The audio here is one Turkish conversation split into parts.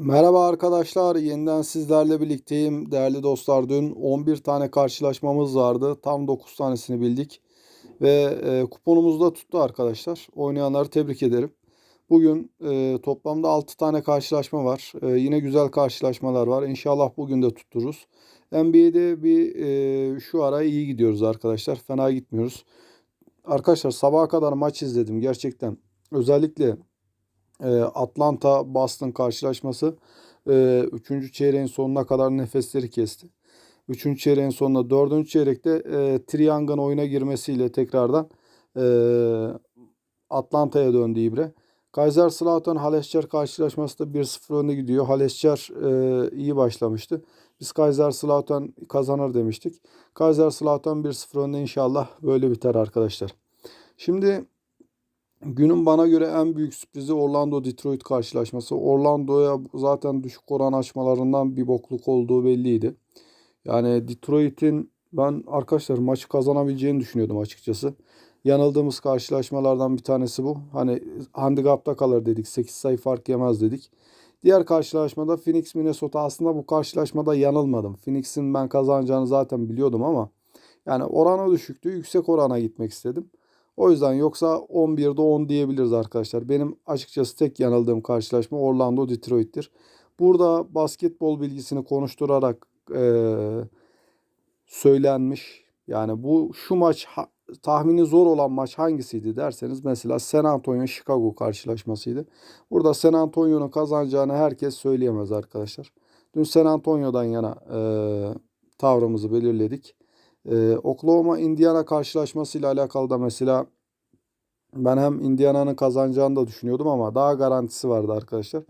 Merhaba arkadaşlar, yeniden sizlerle birlikteyim. Değerli dostlar, dün 11 tane karşılaşmamız vardı. Tam 9 tanesini bildik. Ve e, kuponumuz da tuttu arkadaşlar. Oynayanları tebrik ederim. Bugün e, toplamda 6 tane karşılaşma var. E, yine güzel karşılaşmalar var. İnşallah bugün de tuttururuz. NBA'de bir e, şu ara iyi gidiyoruz arkadaşlar. Fena gitmiyoruz. Arkadaşlar sabaha kadar maç izledim gerçekten. Özellikle e, Atlanta Boston karşılaşması 3. E, çeyreğin sonuna kadar nefesleri kesti. 3. çeyreğin sonunda 4. çeyrekte e, Triang'ın oyuna girmesiyle tekrardan e, Atlanta'ya döndü İbre. Kaiser Slautern Halescher karşılaşması da 1-0 önde gidiyor. Halescher e, iyi başlamıştı. Biz Kaiser Slautern kazanır demiştik. Kaiser Slautern 1-0 önde inşallah böyle biter arkadaşlar. Şimdi Günün bana göre en büyük sürprizi Orlando-Detroit karşılaşması. Orlando'ya zaten düşük oran açmalarından bir bokluk olduğu belliydi. Yani Detroit'in ben arkadaşlar maçı kazanabileceğini düşünüyordum açıkçası. Yanıldığımız karşılaşmalardan bir tanesi bu. Hani handikapta kalır dedik. 8 sayı fark yemez dedik. Diğer karşılaşmada Phoenix Minnesota aslında bu karşılaşmada yanılmadım. Phoenix'in ben kazanacağını zaten biliyordum ama yani oranı düşüktü. Yüksek orana gitmek istedim. O yüzden yoksa 11'de 10 diyebiliriz arkadaşlar. Benim açıkçası tek yanıldığım karşılaşma Orlando Detroit'tir. Burada basketbol bilgisini konuşturarak e, söylenmiş. Yani bu şu maç ha, tahmini zor olan maç hangisiydi derseniz mesela San Antonio Chicago karşılaşmasıydı. Burada San Antonio'nun kazanacağını herkes söyleyemez arkadaşlar. Dün San Antonio'dan yana e, tavrımızı belirledik. Ee, Oklahoma Indiana karşılaşmasıyla alakalı da mesela ben hem Indiana'nın kazanacağını da düşünüyordum ama daha garantisi vardı arkadaşlar.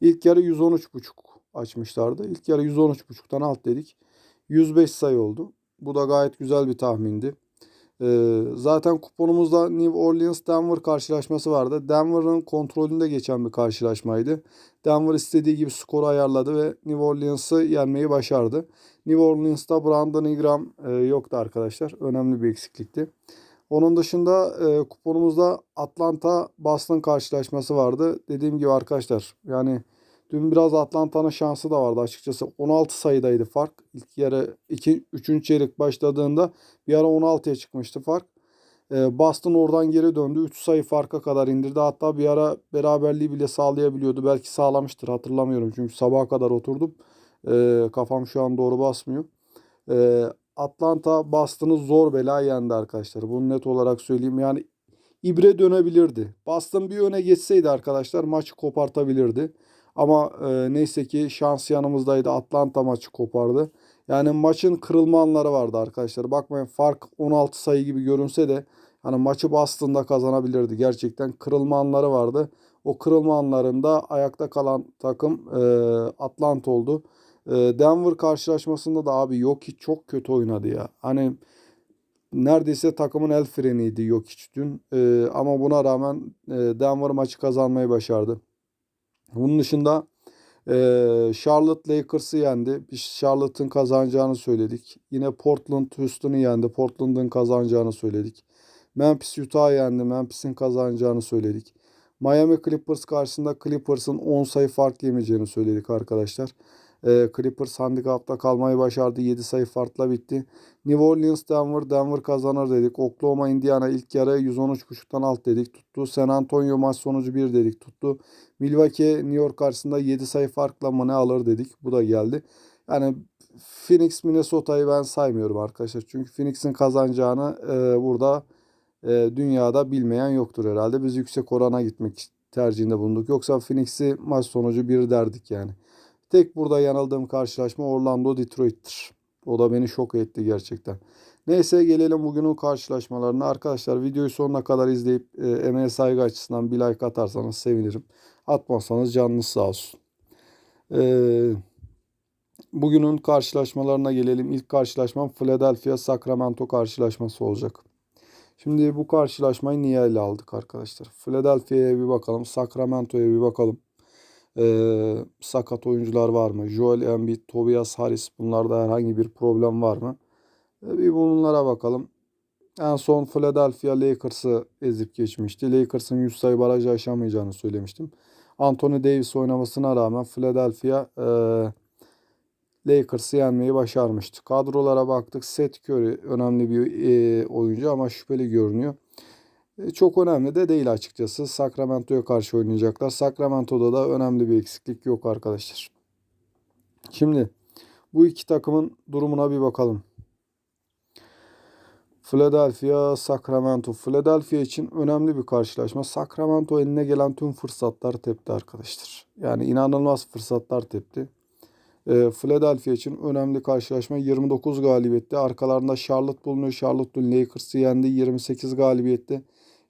İlk yarı 113.5 açmışlardı. İlk yarı 113.5'tan alt dedik. 105 sayı oldu. Bu da gayet güzel bir tahmindi. Ee, zaten kuponumuzda New Orleans Denver karşılaşması vardı. Denver'ın kontrolünde geçen bir karşılaşmaydı. Denver istediği gibi skoru ayarladı ve New Orleans'ı yenmeyi başardı. New Orleans'ta Brandon Ingram e, yoktu arkadaşlar. Önemli bir eksiklikti. Onun dışında e, kuponumuzda Atlanta Boston karşılaşması vardı. Dediğim gibi arkadaşlar yani dün biraz Atlanta'nın şansı da vardı açıkçası. 16 sayıdaydı fark. İlk yarı 2 3. çeyrek başladığında bir ara 16'ya çıkmıştı fark. E, Boston oradan geri döndü. 3 sayı farka kadar indirdi. Hatta bir ara beraberliği bile sağlayabiliyordu. Belki sağlamıştır hatırlamıyorum. Çünkü sabaha kadar oturdum. E, kafam şu an doğru basmıyor. E, Atlanta Boston'ı zor bela yendi arkadaşlar. Bunu net olarak söyleyeyim. Yani ibre dönebilirdi. Boston bir öne geçseydi arkadaşlar maçı kopartabilirdi. Ama e, neyse ki şans yanımızdaydı. Atlanta maçı kopardı. Yani maçın kırılma anları vardı arkadaşlar. Bakmayın fark 16 sayı gibi görünse de hani maçı Boston'da kazanabilirdi. Gerçekten kırılma anları vardı. O kırılma anlarında ayakta kalan takım e, Atlanta oldu. E, Denver karşılaşmasında da abi yok hiç çok kötü oynadı ya. Hani neredeyse takımın el freniydi yok hiç dün. E, ama buna rağmen e, Denver maçı kazanmayı başardı. Bunun dışında e, Charlotte Lakers'ı yendi. Charlotte'ın kazanacağını söyledik. Yine Portland Houston'ı yendi. Portland'ın kazanacağını söyledik. Memphis Utah'ı yendi. Memphis'in kazanacağını söyledik. Miami Clippers karşısında Clippers'ın 10 sayı fark yemeyeceğini söyledik arkadaşlar. E, Clippers handikapta kalmayı başardı. 7 sayı farkla bitti. New Orleans Denver Denver kazanır dedik. Oklahoma Indiana ilk yarı 113.5'tan alt dedik tuttu. San Antonio maç sonucu 1 dedik tuttu. Milwaukee New York karşısında 7 sayı farkla mı ne alır dedik. Bu da geldi. Yani Phoenix Minnesota'yı ben saymıyorum arkadaşlar. Çünkü Phoenix'in kazanacağını e, burada e, dünyada bilmeyen yoktur herhalde. Biz yüksek orana gitmek tercihinde bulunduk. Yoksa Phoenix'i maç sonucu 1 derdik yani. Tek burada yanıldığım karşılaşma Orlando Detroit'tir. O da beni şok etti gerçekten. Neyse gelelim bugünün karşılaşmalarına. Arkadaşlar videoyu sonuna kadar izleyip e, emeğe saygı açısından bir like atarsanız sevinirim. Atmazsanız canınız sağ olsun. Ee, bugünün karşılaşmalarına gelelim. İlk karşılaşmam Philadelphia Sacramento karşılaşması olacak. Şimdi bu karşılaşmayı niye ele aldık arkadaşlar? Philadelphia'ya bir bakalım. Sacramento'ya bir bakalım. Ee, sakat oyuncular var mı? Joel Embiid, Tobias Harris bunlarda herhangi bir problem var mı? Ee, bir bunlara bakalım. En son Philadelphia Lakers'ı ezip geçmişti. Lakers'ın 100 sayı barajı aşamayacağını söylemiştim. Anthony Davis oynamasına rağmen Philadelphia e, Lakers'ı yenmeyi başarmıştı. Kadrolara baktık. Seth Curry önemli bir e, oyuncu ama şüpheli görünüyor. E, çok önemli de değil açıkçası. Sacramento'ya karşı oynayacaklar. Sacramento'da da önemli bir eksiklik yok arkadaşlar. Şimdi bu iki takımın durumuna bir bakalım. Philadelphia, Sacramento. Philadelphia için önemli bir karşılaşma. Sacramento eline gelen tüm fırsatları tepti arkadaşlar. Yani inanılmaz fırsatlar tepti. E, Philadelphia için önemli karşılaşma 29 galibiyette. Arkalarında Charlotte bulunuyor. Charlotte dün Lakers'ı yendi 28 galibiyette.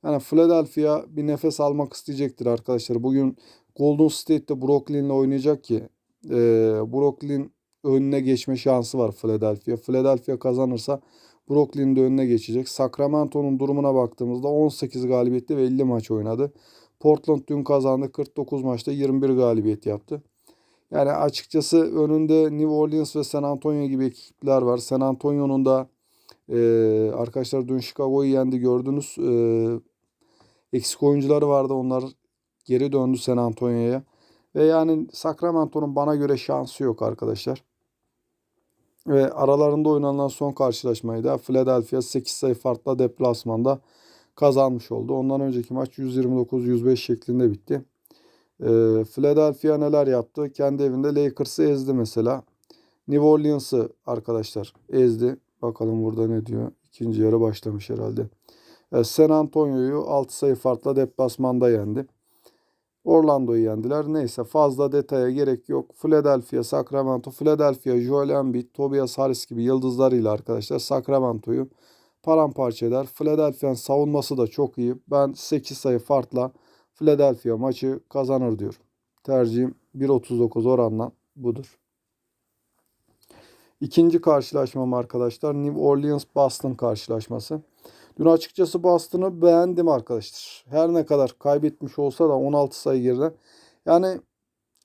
Yani Philadelphia bir nefes almak isteyecektir arkadaşlar. Bugün Golden State'de Brooklyn'le oynayacak ki e, Brooklyn önüne geçme şansı var Philadelphia. Philadelphia kazanırsa Brooklyn de önüne geçecek. Sacramento'nun durumuna baktığımızda 18 galibiyette ve 50 maç oynadı. Portland dün kazandı. 49 maçta 21 galibiyet yaptı. Yani açıkçası önünde New Orleans ve San Antonio gibi ekipler var. San Antonio'nun da e, arkadaşlar dün Chicago'yu yendi gördünüz. E, eksik oyuncuları vardı. Onlar geri döndü San Antonio'ya. Ve yani Sacramento'nun bana göre şansı yok arkadaşlar. Ve aralarında oynanan son karşılaşmayı da Philadelphia 8 sayı farkla deplasmanda kazanmış oldu. Ondan önceki maç 129-105 şeklinde bitti. E, Philadelphia neler yaptı? Kendi evinde Lakers'ı ezdi mesela. New Orleans'ı arkadaşlar ezdi. Bakalım burada ne diyor. İkinci yarı başlamış herhalde. E, San Antonio'yu 6 sayı farkla deplasmanda yendi. Orlando'yu yendiler. Neyse fazla detaya gerek yok. Philadelphia, Sacramento, Philadelphia, Joel Embiid, Tobias Harris gibi yıldızlarıyla arkadaşlar Sacramento'yu paramparça eder. Philadelphia'nın savunması da çok iyi. Ben 8 sayı farkla Philadelphia maçı kazanır diyor. Tercihim 1.39 oranla budur. İkinci karşılaşmam arkadaşlar New Orleans Boston karşılaşması. Dün açıkçası Boston'ı beğendim arkadaşlar. Her ne kadar kaybetmiş olsa da 16 sayı geride. Yani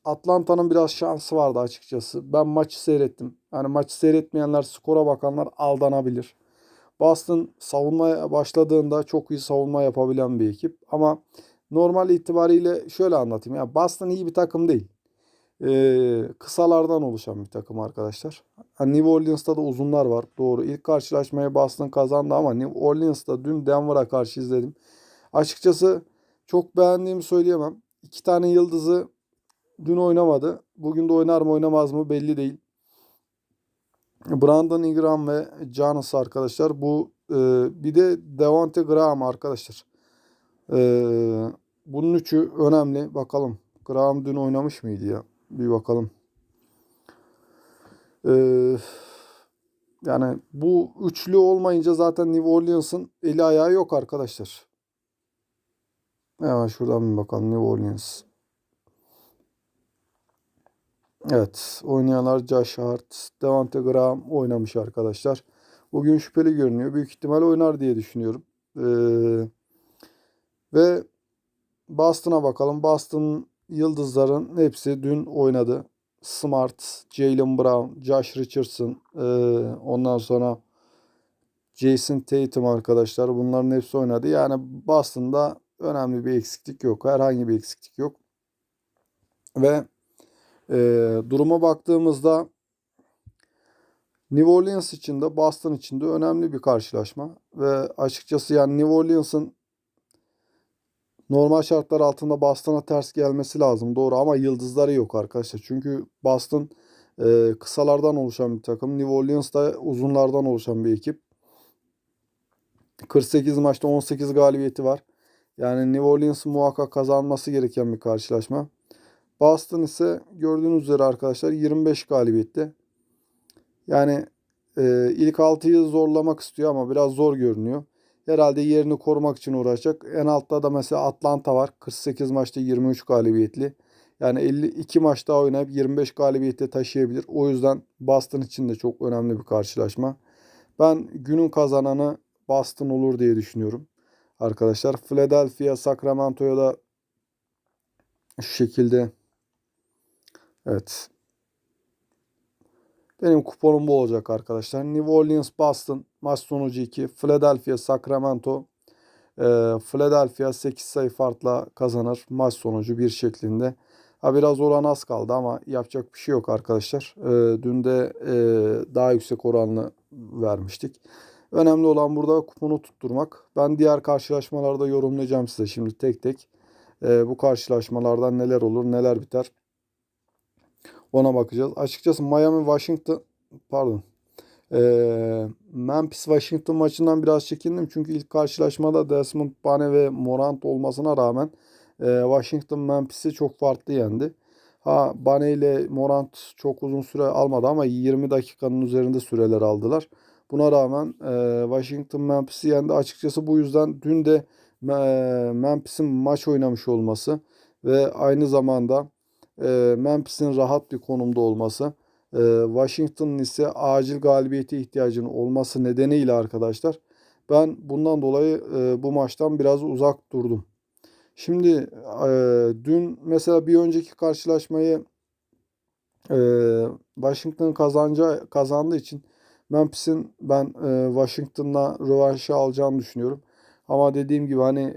Atlanta'nın biraz şansı vardı açıkçası. Ben maçı seyrettim. Yani maçı seyretmeyenler, skora bakanlar aldanabilir. Boston savunmaya başladığında çok iyi savunma yapabilen bir ekip. Ama normal itibariyle şöyle anlatayım. Yani Boston iyi bir takım değil. Ee, kısalardan oluşan bir takım arkadaşlar. Hani New Orleans'ta da uzunlar var. Doğru. İlk karşılaşmayı Boston kazandı ama New Orleans'ta dün Denver'a karşı izledim. Açıkçası çok beğendiğimi söyleyemem. İki tane yıldızı dün oynamadı. Bugün de oynar mı oynamaz mı belli değil. Brandon Ingram ve Giannis arkadaşlar. Bu e, bir de Devonte Graham arkadaşlar. E, bunun üçü önemli. Bakalım. Graham dün oynamış mıydı ya? Bir bakalım. Ee, yani bu üçlü olmayınca zaten New Orleans'ın eli ayağı yok arkadaşlar. Hemen şuradan bir bakalım New Orleans. Evet oynayanlar Josh Hart, Devante Graham oynamış arkadaşlar. Bugün şüpheli görünüyor. Büyük ihtimal oynar diye düşünüyorum. Ee, ve Boston'a bakalım. Boston yıldızların hepsi dün oynadı. Smart, Jalen Brown, Josh Richardson, e, ondan sonra Jason Tatum arkadaşlar bunların hepsi oynadı. Yani Boston'da önemli bir eksiklik yok. Herhangi bir eksiklik yok. Ve e, duruma baktığımızda New Orleans için de Boston için de önemli bir karşılaşma. Ve açıkçası yani New Orleans'ın Normal şartlar altında Boston'a ters gelmesi lazım. Doğru ama yıldızları yok arkadaşlar. Çünkü Boston e, kısalardan oluşan bir takım. New Orleans da uzunlardan oluşan bir ekip. 48 maçta 18 galibiyeti var. Yani New Orleans'ın muhakkak kazanması gereken bir karşılaşma. Boston ise gördüğünüz üzere arkadaşlar 25 galibiyette. Yani e, ilk 6'yı zorlamak istiyor ama biraz zor görünüyor. Herhalde yerini korumak için uğraşacak. En altta da mesela Atlanta var. 48 maçta 23 galibiyetli. Yani 52 maç daha oynayıp 25 galibiyette taşıyabilir. O yüzden Boston için de çok önemli bir karşılaşma. Ben günün kazananı Boston olur diye düşünüyorum. Arkadaşlar Philadelphia Sacramento'ya da şu şekilde evet benim kuponum bu olacak arkadaşlar. New Orleans Boston maç sonucu 2. Philadelphia Sacramento E, Philadelphia 8 sayı farkla kazanır maç sonucu bir şeklinde. Ha biraz oran az kaldı ama yapacak bir şey yok arkadaşlar. E, dün de e, daha yüksek oranlı vermiştik. Önemli olan burada kuponu tutturmak. Ben diğer karşılaşmalarda yorumlayacağım size şimdi tek tek. E, bu karşılaşmalardan neler olur neler biter. Ona bakacağız. Açıkçası Miami Washington pardon. Ee, Memphis Washington maçından biraz çekindim. Çünkü ilk karşılaşmada Desmond Bane ve Morant olmasına rağmen e, Washington Memphis'i çok farklı yendi. Ha Bane ile Morant çok uzun süre almadı ama 20 dakikanın üzerinde süreler aldılar. Buna rağmen e, Washington Memphis'i yendi. Açıkçası bu yüzden dün de e, Memphis'in maç oynamış olması ve aynı zamanda e, Memphis'in rahat bir konumda olması, Washington'ın ise acil galibiyete ihtiyacının olması nedeniyle arkadaşlar ben bundan dolayı e, bu maçtan biraz uzak durdum. Şimdi e, dün mesela bir önceki karşılaşmayı e, Washington kazanca kazandığı için Memphis'in ben Washington'la rövanşı alacağını düşünüyorum. Ama dediğim gibi hani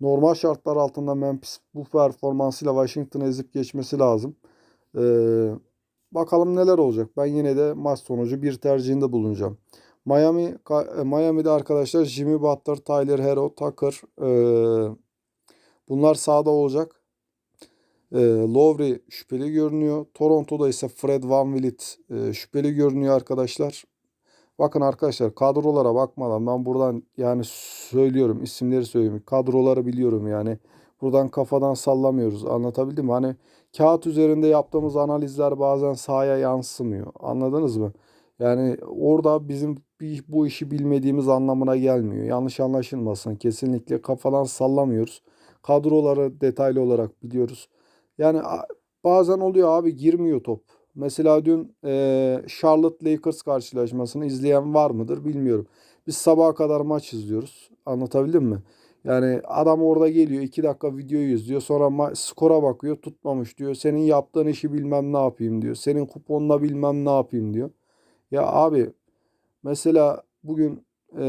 normal şartlar altında Memphis bu performansıyla Washington'ı ezip geçmesi lazım. E, bakalım neler olacak. Ben yine de maç sonucu bir tercihinde bulunacağım. Miami Miami'de arkadaşlar Jimmy Butler, Tyler Hero, Tucker e, bunlar sahada olacak. E, Lowry şüpheli görünüyor. Toronto'da ise Fred Van Vliet e, şüpheli görünüyor arkadaşlar. Bakın arkadaşlar kadrolara bakmadan ben buradan yani söylüyorum isimleri söylüyorum. Kadroları biliyorum yani. Buradan kafadan sallamıyoruz. Anlatabildim mi? Hani kağıt üzerinde yaptığımız analizler bazen sahaya yansımıyor. Anladınız mı? Yani orada bizim bu işi bilmediğimiz anlamına gelmiyor. Yanlış anlaşılmasın. Kesinlikle kafadan sallamıyoruz. Kadroları detaylı olarak biliyoruz. Yani bazen oluyor abi girmiyor top. Mesela dün e, Charlotte Lakers karşılaşmasını izleyen var mıdır bilmiyorum. Biz sabaha kadar maç izliyoruz. Anlatabildim mi? Yani adam orada geliyor 2 dakika videoyu izliyor. Sonra skora bakıyor tutmamış diyor. Senin yaptığın işi bilmem ne yapayım diyor. Senin kuponla bilmem ne yapayım diyor. Ya abi mesela bugün e,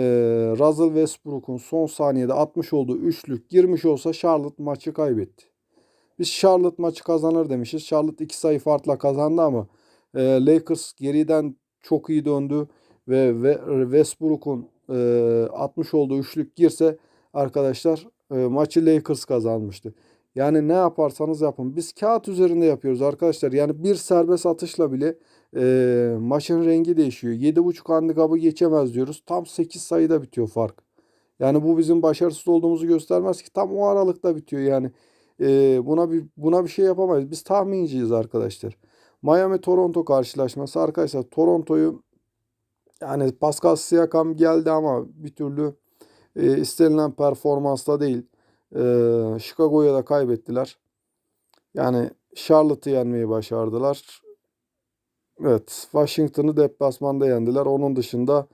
Russell Westbrook'un son saniyede atmış olduğu üçlük girmiş olsa Charlotte maçı kaybetti. Biz Charlotte maçı kazanır demişiz. Charlotte iki sayı farkla kazandı ama e, Lakers geriden çok iyi döndü ve, ve Westbrook'un e, atmış olduğu üçlük girse arkadaşlar e, maçı Lakers kazanmıştı. Yani ne yaparsanız yapın. Biz kağıt üzerinde yapıyoruz arkadaşlar. Yani bir serbest atışla bile e, maçın rengi değişiyor. 7.5 handikapı geçemez diyoruz. Tam 8 sayıda bitiyor fark. Yani bu bizim başarısız olduğumuzu göstermez ki. Tam o aralıkta bitiyor yani. E, buna bir buna bir şey yapamayız. Biz tahminciyiz arkadaşlar. Miami Toronto karşılaşması arkadaşlar Toronto'yu yani Pascal Siakam geldi ama bir türlü e, istenilen performansla değil. E, Chicago'ya da kaybettiler. Yani Charlotte'ı yenmeyi başardılar. Evet, Washington'ı deplasmanda yendiler. Onun dışında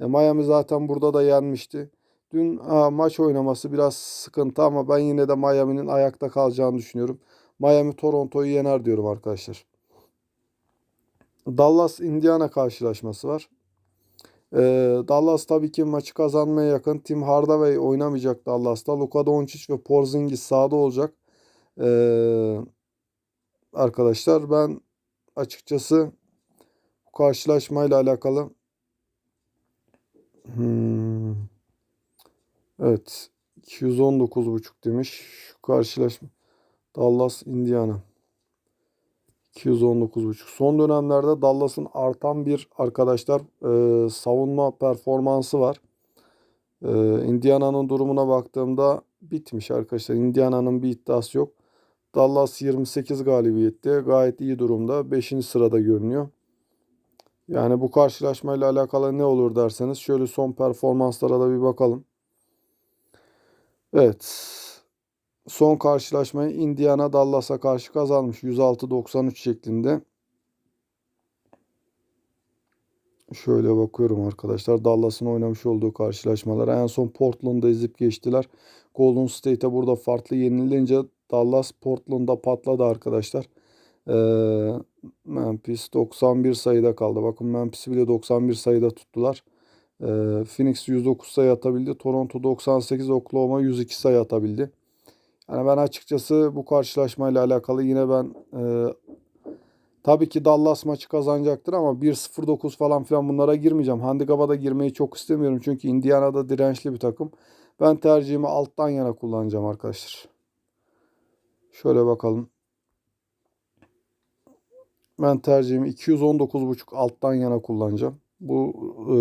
e, Miami zaten burada da yenmişti. Dün ha, maç oynaması biraz sıkıntı ama ben yine de Miami'nin ayakta kalacağını düşünüyorum. Miami Toronto'yu yener diyorum arkadaşlar. Dallas Indiana karşılaşması var. Ee, Dallas tabii ki maçı kazanmaya yakın. Tim Hardaway oynamayacak Dallas'ta. Luka Doncic ve Porzingis sahada olacak. Ee, arkadaşlar ben açıkçası bu karşılaşmayla alakalı hmm, evet 219.5 demiş şu karşılaşma Dallas Indiana 219.5 son dönemlerde Dallas'ın artan bir arkadaşlar e, savunma performansı var. E, Indiana'nın durumuna baktığımda bitmiş arkadaşlar. Indiana'nın bir iddiası yok. Dallas 28 galibiyette gayet iyi durumda. 5. sırada görünüyor. Yani bu karşılaşmayla alakalı ne olur derseniz şöyle son performanslara da bir bakalım. Evet. Son karşılaşmayı Indiana Dallas'a karşı kazanmış 106-93 şeklinde. Şöyle bakıyorum arkadaşlar. Dallas'ın oynamış olduğu karşılaşmalara en son Portland'da ezip geçtiler. Golden State'e burada farklı yenilince Dallas Portland'da patladı arkadaşlar. Ee, Memphis 91 sayıda kaldı. Bakın Memphis'i bile 91 sayıda tuttular. Ee, Phoenix 109 sayı atabildi. Toronto 98, Oklahoma 102 sayı atabildi. Yani ben açıkçası bu karşılaşmayla alakalı yine ben e, tabii ki Dallas maçı kazanacaktır ama 1-0-9 falan filan bunlara girmeyeceğim. Handikap'a da girmeyi çok istemiyorum çünkü Indiana'da dirençli bir takım. Ben tercihimi alttan yana kullanacağım arkadaşlar. Şöyle bakalım. Ben tercihimi 219.5 alttan yana kullanacağım. Bu e,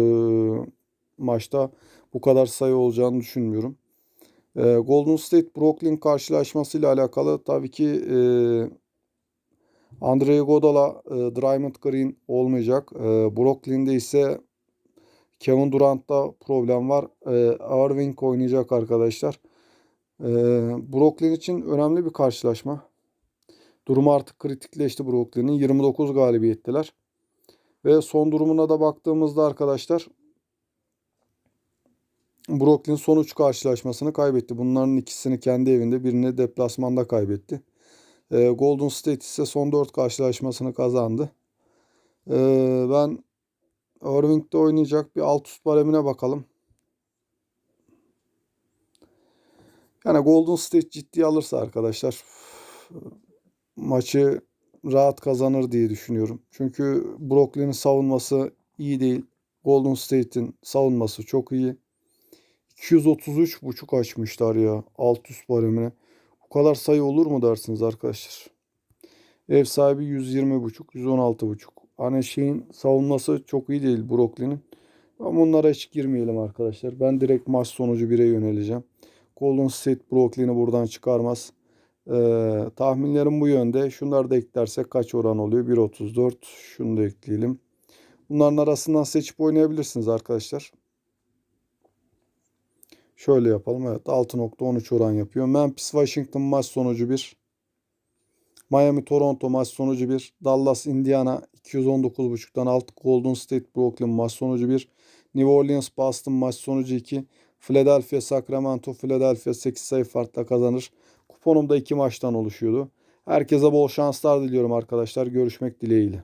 maçta bu kadar sayı olacağını düşünmüyorum. E, Golden State Brooklyn karşılaşmasıyla alakalı tabii ki e, Andre Iguodala, e, Draymond Green olmayacak. E, Brooklyn'de ise Kevin Durant'ta problem var. E, Irving oynayacak arkadaşlar. E, Brooklyn için önemli bir karşılaşma. Durumu artık kritikleşti Brooklyn'in. 29 galibiyettiler. Ve son durumuna da baktığımızda arkadaşlar Brooklyn son 3 karşılaşmasını kaybetti. Bunların ikisini kendi evinde birini deplasmanda kaybetti. Ee, Golden State ise son 4 karşılaşmasını kazandı. Ee, ben Irving'de oynayacak bir alt üst baremine bakalım. Yani Golden State ciddiye alırsa arkadaşlar maçı rahat kazanır diye düşünüyorum. Çünkü Brooklyn'in savunması iyi değil. Golden State'in savunması çok iyi. 233.5 açmışlar ya alt üst baremine. Bu kadar sayı olur mu dersiniz arkadaşlar? Ev sahibi 120.5, 116.5. Hani şeyin savunması çok iyi değil Brooklyn'in. Ama onlara hiç girmeyelim arkadaşlar. Ben direkt maç sonucu 1'e yöneleceğim. Golden State Brooklyn'i buradan çıkarmaz. Ee, tahminlerim bu yönde. Şunları da eklersek kaç oran oluyor? 1.34. Şunu da ekleyelim. Bunların arasından seçip oynayabilirsiniz arkadaşlar. Şöyle yapalım. Evet 6.13 oran yapıyor. Memphis Washington maç sonucu 1. Miami Toronto maç sonucu 1. Dallas Indiana 219.5'tan 6. Golden State Brooklyn maç sonucu 1. New Orleans Boston maç sonucu 2. Philadelphia Sacramento Philadelphia 8 sayı farkla kazanır. Kuponum da 2 maçtan oluşuyordu. Herkese bol şanslar diliyorum arkadaşlar. Görüşmek dileğiyle.